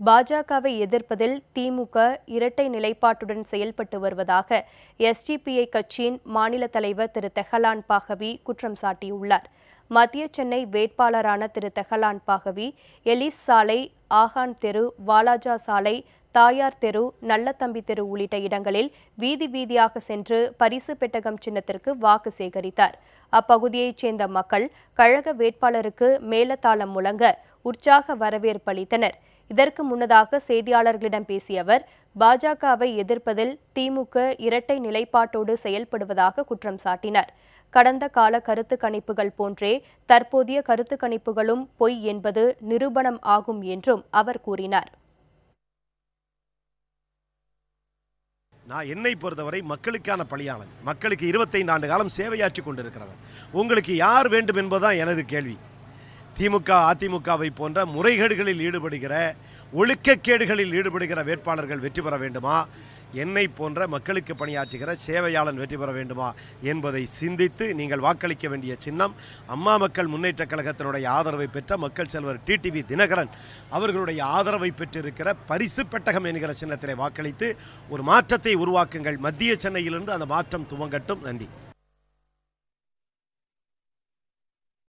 பாஜகவை எதிர்ப்பதில் திமுக இரட்டை நிலைப்பாட்டுடன் செயல்பட்டு வருவதாக எஸ்டிபிஐ கட்சியின் மாநில தலைவர் திரு தெஹலான் பாகவி குற்றம் சாட்டியுள்ளார். மத்திய சென்னை வேட்பாளரான திரு தெஹலான் பாகவி எலிஸ் சாலை ஆகான் தெரு வாலாஜா சாலை தாயார் தெரு நல்லத்தம்பி தெரு உள்ளிட்ட இடங்களில் வீதி வீதியாக சென்று பரிசு பெட்டகம் சின்னத்திற்கு வாக்கு சேகரித்தார். அப்பகுதியைச் சேர்ந்த மக்கள் கழக வேட்பாளருக்கு மேலதாளம் முழங்க உற்சாக வரவேற்பு அளித்தனர். இதற்கு முன்னதாக செய்தியாளர்களிடம் பேசிய அவர் பாஜகவை எதிர்ப்பதில் திமுக இரட்டை நிலைப்பாட்டோடு செயல்படுவதாக குற்றம் சாட்டினார். கடந்த கால கருத்து கணிப்புகள் போன்றே தற்போதைய கருத்து கணிப்புகளும் பொய் என்பது நிரூபணம் ஆகும் என்றும் அவர் கூறினார். நான் என்னை பொறுத்தவரை மக்களுக்கான பணியாளன் மக்களுக்கு இருபத்தைந்து ஆண்டு காலம் சேவையாற்றி கொண்டிருக்கிறவன். உங்களுக்கு யார் வேண்டும் என்பதுதான் எனது கேள்வி. திமுக அதிமுகவை போன்ற முறைகேடுகளில் ஈடுபடுகிற ஒழுக்கக்கேடுகளில் ஈடுபடுகிற வேட்பாளர்கள் வெற்றி பெற வேண்டுமா? என்னை போன்ற மக்களுக்கு பணியாற்றுகிற சேவையாளன் வெற்றி பெற வேண்டுமா? என்பதை சிந்தித்து நீங்கள் வாக்களிக்க வேண்டிய சின்னம் அம்மா மக்கள் முன்னேற்றக் கழகத்தினுடைய ஆதரவை பெற்ற மக்கள் செல்வர் டிடிவி தினகரன் அவர்களுடைய ஆதரவை பெற்றிருக்கிற பரிசு பெட்டகம் என்கிற சின்னத்திலே வாக்களித்து ஒரு மாற்றத்தை உருவாக்குங்கள். மத்திய சென்னையிலிருந்து அந்த மாற்றம் துவங்கட்டும். நன்றி.